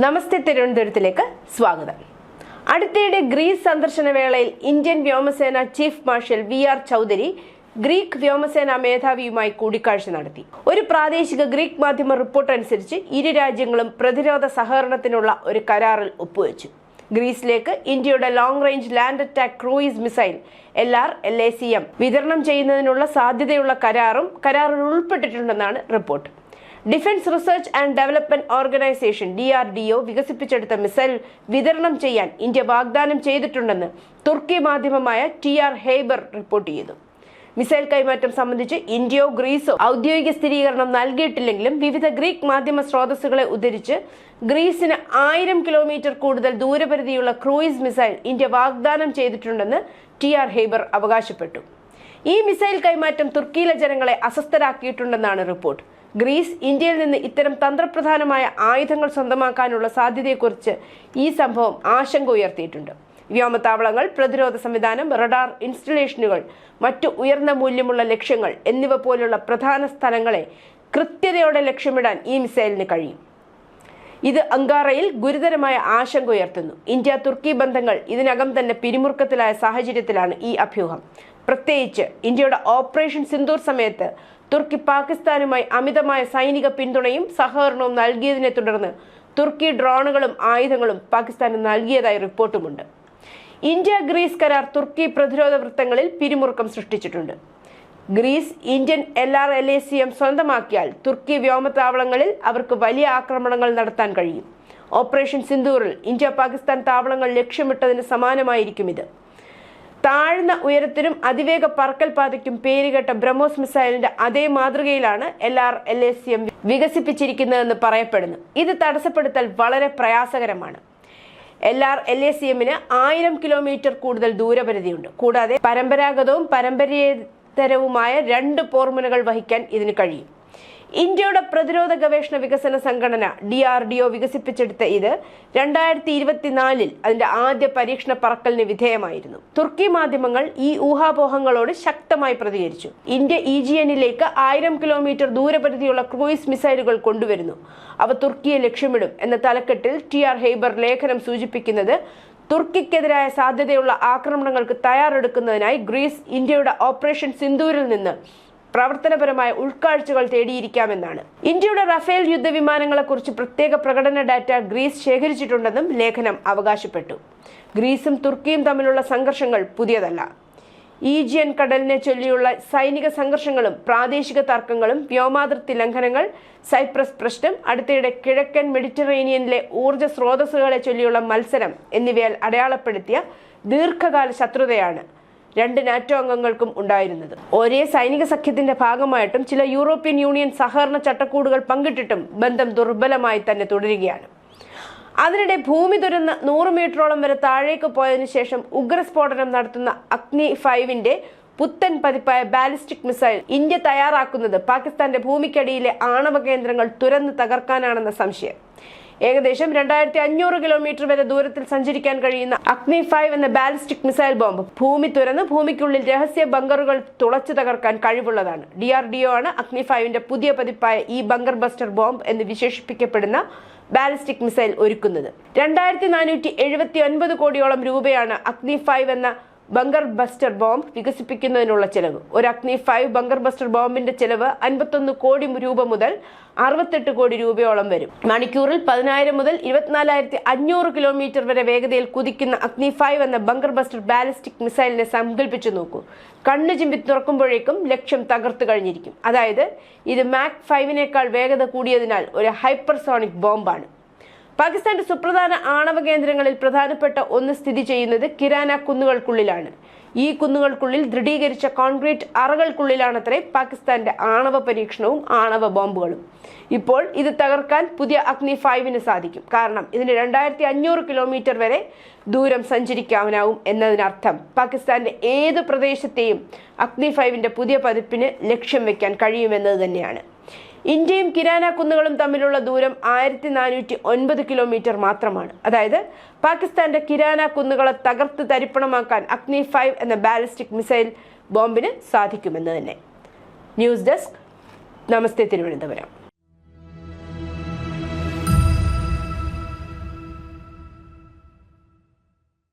നമസ്തേ തിരുവനന്തപുരത്തിലേക്ക് സ്വാഗതം. അടുത്തിടെ ഗ്രീസ് സന്ദർശന വേളയിൽ ഇന്ത്യൻ വ്യോമസേന chief marshal V R Chaudhari Greek വ്യോമസേന മേധാവിയുമായി കൂടിക്കാഴ്ച നടത്തി. ഒരു പ്രാദേശിക ഗ്രീക്ക് മാധ്യമ റിപ്പോർട്ട് അനുസരിച്ച് ഇരു രാജ്യങ്ങളും പ്രതിരോധ സഹകരണത്തിനുള്ള ഒരു കരാറിൽ ഒപ്പുവെച്ചു. ഗ്രീസിലേക്ക് ഇന്ത്യയുടെ long range land attack cruise missile L R L A C M വിതരണം ചെയ്യുന്നതിനുള്ള സാധ്യതയുള്ള കരാറും കരാറിൽ ഉൾപ്പെട്ടിട്ടുണ്ടെന്നാണ് report. Defence research and development organisation D R D O വികസിപ്പിച്ചെടുത്ത മിസൈൽ വിതരണം ചെയ്യാൻ ഇന്ത്യ വാഗ്ദാനം ചെയ്തിട്ടുണ്ടെന്ന് തുർക്കി മാധ്യമമായ ടി ആർ ഹേബർ റിപ്പോർട്ട് ചെയ്തു. മിസൈൽ കൈമാറ്റം സംബന്ധിച്ച് ഇന്ത്യയോ ഗ്രീസോ ഔദ്യോഗിക സ്ഥിരീകരണം നൽകിയിട്ടില്ലെങ്കിലും വിവിധ ഗ്രീക്ക് മാധ്യമ സ്രോതസ്സുകളെ ഉദ്ധരിച്ച് ഗ്രീസിന് ആയിരം കിലോമീറ്റർ കൂടുതൽ ദൂരപരിധിയുള്ള ക്രൂയിസ് മിസൈൽ ഇന്ത്യ വാഗ്ദാനം ചെയ്തിട്ടുണ്ടെന്ന് ടി ആർ ഹേബർ അവകാശപ്പെട്ടു. ഈ മിസൈൽ കൈമാറ്റം തുർക്കിയിലെ ജനങ്ങളെ അസ്വസ്ഥരാക്കിയിട്ടുണ്ടെന്നാണ് റിപ്പോർട്ട്. ഗ്രീസ് ഇന്ത്യയിൽ നിന്ന് ഇത്തരം തന്ത്രപ്രധാനമായ ആയുധങ്ങൾ സ്വന്തമാക്കാനുള്ള സാധ്യതയെക്കുറിച്ച് ഈ സംഭവം ആശങ്ക ഉയർത്തിയിട്ടുണ്ട്. വ്യോമത്താവളങ്ങൾ പ്രതിരോധ സംവിധാനം റഡാർ ഇൻസ്റ്റലേഷനുകൾ മറ്റു ഉയർന്ന മൂല്യമുള്ള ലക്ഷ്യങ്ങൾ എന്നിവ പോലുള്ള പ്രധാന സ്ഥലങ്ങളെ കൃത്യതയോടെ ലക്ഷ്യമിടാൻ ഈ മിസൈലിന് കഴിയും. ഇത് അങ്കാറയിൽ ഗുരുതരമായ ആശങ്ക ഉയർത്തുന്നു. ഇന്ത്യ തുർക്കി ബന്ധങ്ങൾ ഇതിനകം തന്നെ പിരിമുറുക്കത്തിലായ സാഹചര്യത്തിലാണ് ഈ അഭ്യൂഹം. പ്രത്യേകിച്ച് ഇന്ത്യയുടെ ഓപ്പറേഷൻ സിന്ദൂർ സമയത്ത് തുർക്കി പാകിസ്ഥാനുമായി അമിതമായ സൈനിക പിന്തുണയും സഹകരണവും നൽകിയതിനെ തുടർന്ന് തുർക്കി ഡ്രോണുകളും ആയുധങ്ങളും പാകിസ്ഥാന് നൽകിയതായി റിപ്പോർട്ടുമുണ്ട്. ഇന്ത്യ ഗ്രീസ് കരാർ തുർക്കി പ്രതിരോധ വൃത്തങ്ങളിൽ പിരിമുറുക്കം സൃഷ്ടിച്ചിട്ടുണ്ട്. Greece Indian L R L A C M സ്വന്തമാക്കിയാൽ തുർക്കി വ്യോമത്താവളങ്ങളിൽ അവർക്ക് വലിയ ആക്രമണങ്ങൾ നടത്താൻ കഴിയും. ഓപ്പറേഷൻ സിന്ദൂറിൽ ഇന്ത്യ പാകിസ്ഥാൻ താവളങ്ങൾ ലക്ഷ്യമിട്ടതിന് സമാനമായിരിക്കും ഇത്. താഴ്ന്ന ഉയരത്തിനും അതിവേഗ പറക്കൽ പാതയ്ക്കും പേരുകെട്ട ബ്രഹ്മോസ് മിസൈലിന്റെ അതേ മാതൃകയിലാണ് L R L A C M വികസിപ്പിച്ചിരിക്കുന്നതെന്ന് പറയപ്പെടുന്നു. ഇത് തടസ്സപ്പെടുത്തൽ വളരെ പ്രയാസകരമാണ്. L R L A C എമ്മിന് ആയിരം കിലോമീറ്റർ കൂടുതൽ ദൂരപരിധിയുണ്ട്. കൂടാതെ പരമ്പരാഗതവും പരമ്പരേതരവുമായ രണ്ട് പോർമുനകൾ വഹിക്കാൻ ഇതിന് കഴിയും. ഇന്ത്യയുടെ പ്രതിരോധ ഗവേഷണ വികസന സംഘടന ഡി ആർ ഡി ഒ വികസിപ്പിച്ചെടുത്ത ഇത് രണ്ടായിരത്തി ഇരുപത്തിനാലിൽ അതിന്റെ ആദ്യ പരീക്ഷണ പറക്കലിന് വിധേയമായിരുന്നു. തുർക്കി മാധ്യമങ്ങൾ ഈ ഊഹാപോഹങ്ങളോട് ശക്തമായി പ്രതികരിച്ചു. ഇന്ത്യ ഇ ജി എന്നിലേക്ക് ആയിരം കിലോമീറ്റർ ദൂരപരിധിയുള്ള ക്രൂയിസ് മിസൈലുകൾ കൊണ്ടുവരുന്നു. അവ തുർക്കിയെ ലക്ഷ്യമിടും എന്ന തലക്കെട്ടിൽ ടി ആർ ഹെയ്ബർ ലേഖനം സൂചിപ്പിക്കുന്നത് തുർക്കിക്കെതിരായ സാധ്യതയുള്ള ആക്രമണങ്ങൾക്ക് തയ്യാറെടുക്കുന്നതിനായി ഗ്രീസ് ഇന്ത്യയുടെ ഓപ്പറേഷൻ സിന്ദൂരിൽ നിന്ന് പ്രവർത്തനപരമായ ഉൾക്കാഴ്ചകൾ തേടിയിരിക്കാമെന്നാണ്. ഇന്ത്യയുടെ റഫേൽ യുദ്ധവിമാനങ്ങളെക്കുറിച്ച് പ്രത്യേക പ്രകടന ഡാറ്റ ഗ്രീസ് ശേഖരിച്ചിട്ടുണ്ടെന്നും ലേഖനം അവകാശപ്പെട്ടു. ഗ്രീസും തുർക്കിയും തമ്മിലുള്ള സംഘർഷങ്ങൾ പുതിയതല്ല. ഈജിയൻ കടലിനെ ചൊല്ലിയുള്ള സൈനിക സംഘർഷങ്ങളും പ്രാദേശിക തർക്കങ്ങളും വ്യോമാതിർത്തി ലംഘനങ്ങൾ സൈപ്രസ് പ്രശ്നം അടുത്തിടെ കിഴക്കൻ മെഡിറ്ററേനിയനിലെ ഊർജ സ്രോതസ്സുകളെ ചൊല്ലിയുള്ള മത്സരം എന്നിവയാൽ അടയാളപ്പെടുത്തിയ ദീർഘകാല ശത്രുതയാണ്. രണ്ട് നാറ്റോ അംഗങ്ങൾക്കും ഉണ്ടായിരുന്നത്. ഒരേ സൈനിക സഖ്യത്തിന്റെ ഭാഗമായിട്ടും ചില യൂറോപ്യൻ യൂണിയൻ സഹകരണ ചട്ടക്കൂടുകൾ പങ്കിട്ടിട്ടും ബന്ധം ദുർബലമായി തന്നെ തുടരുകയാണ്. അതിനിടെ ഭൂമി തുരന്ന് നൂറ് മീറ്ററോളം വരെ താഴേക്ക് പോയതിനു ശേഷം ഉഗ്രസ്ഫോടനം നടത്തുന്ന അഗ്നി ഫൈവിന്റെ പുത്തൻ പതിപ്പായ ബാലിസ്റ്റിക് മിസൈൽ ഇന്ത്യ തയ്യാറാക്കുന്നത് പാകിസ്ഥാന്റെ ഭൂമിക്കടിയിലെ ആണവ കേന്ദ്രങ്ങൾ തുരന്ന് തകർക്കാനാണെന്ന സംശയം. ഏകദേശം രണ്ടായിരത്തി അഞ്ഞൂറ് കിലോമീറ്റർ വരെ ദൂരത്തിൽ സഞ്ചരിക്കാൻ കഴിയുന്ന അഗ്നി ഫൈവ് എന്ന ബാലിസ്റ്റിക് മിസൈൽ ബോംബ് ഭൂമി തുരന്ന് ഭൂമിക്കുള്ളിൽ രഹസ്യ ബങ്കറുകൾ തുളച്ചു തകർക്കാൻ കഴിവുള്ളതാണ്. ഡി ആർ ഡി ഒ ആണ് അഗ്നി ഫൈവിന്റെ പുതിയ പതിപ്പായ ഈ ബങ്കർ ബസ്റ്റർ ബോംബ് എന്ന് വിശേഷിപ്പിക്കപ്പെടുന്ന ബാലിസ്റ്റിക് മിസൈൽ ഒരുക്കുന്നത്. രണ്ടായിരത്തി നാനൂറ്റി എഴുപത്തി ഒൻപത് കോടിയോളം രൂപയാണ് അഗ്നി ഫൈവ് എന്ന ബങ്കർ ബസ്റ്റർ ബോംബ് വികസിപ്പിക്കുന്നതിനുള്ള ചെലവ്. ഒരു അഗ്നി ഫൈവ് ബങ്കർ ബസ്റ്റർ ബോംബിന്റെ ചെലവ് അൻപത്തൊന്ന് കോടി രൂപ മുതൽ അറുപത്തെട്ട് കോടി രൂപയോളം വരും. മണിക്കൂറിൽ പതിനായിരം മുതൽ ഇരുപത്തിനാലായിരത്തി അഞ്ഞൂറ് കിലോമീറ്റർ വരെ വേഗതയിൽ കുതിക്കുന്ന അഗ്നി ഫൈവ് എന്ന ബങ്കർ ബസ്റ്റർ ബാലിസ്റ്റിക് മിസൈലിനെ സങ്കല്പിച്ചു നോക്കൂ. കണ്ണു ചിമ്പി തുറക്കുമ്പോഴേക്കും ലക്ഷ്യം തകർത്തു കഴിഞ്ഞിരിക്കും. അതായത് ഇത് മാക് ഫൈവിനേക്കാൾ വേഗത കൂടിയതിനാൽ ഒരു ഹൈപ്പർസോണിക് ബോംബാണ്. പാകിസ്ഥാന്റെ സുപ്രധാന ആണവ കേന്ദ്രങ്ങളിൽ പ്രധാനപ്പെട്ട ഒന്ന് സ്ഥിതി ചെയ്യുന്നത് കിരാന കുന്നുകൾക്കുള്ളിലാണ്. ഈ കുന്നുകൾക്കുള്ളിൽ ദൃഢീകരിച്ച കോൺക്രീറ്റ് അറകൾക്കുള്ളിലാണത്രേ പാകിസ്ഥാന്റെ ആണവ പരീക്ഷണവും ആണവ ബോംബുകളും. ഇപ്പോൾ ഇത് തകർക്കാൻ പുതിയ അഗ്നി ഫൈവിന് സാധിക്കും. കാരണം ഇതിന് രണ്ടായിരത്തി അഞ്ഞൂറ് കിലോമീറ്റർ വരെ ദൂരം സഞ്ചരിക്കാനാവും എന്നതിനർത്ഥം പാകിസ്ഥാന്റെ ഏത് പ്രദേശത്തെയും അഗ്നി ഫൈവിന്റെ പുതിയ പതിപ്പിന് ലക്ഷ്യം വെക്കാൻ കഴിയുമെന്നത് തന്നെയാണ്. ഇന്ത്യയും കിരാന കുന്നുകളും തമ്മിലുള്ള ദൂരം ആയിരത്തി നാനൂറ്റി ഒൻപത് കിലോമീറ്റർ മാത്രമാണ്. അതായത് പാകിസ്ഥാന്റെ കിരാന കുന്നുകളെ തകർത്ത് തരിപ്പണമാക്കാൻ അഗ്നി ഫൈവ് എന്ന ബാലിസ്റ്റിക് മിസൈൽ ബോംബിന് സാധിക്കുമെന്ന് തന്നെ. News desk. നമസ്തേ തിരുവനന്തപുരം.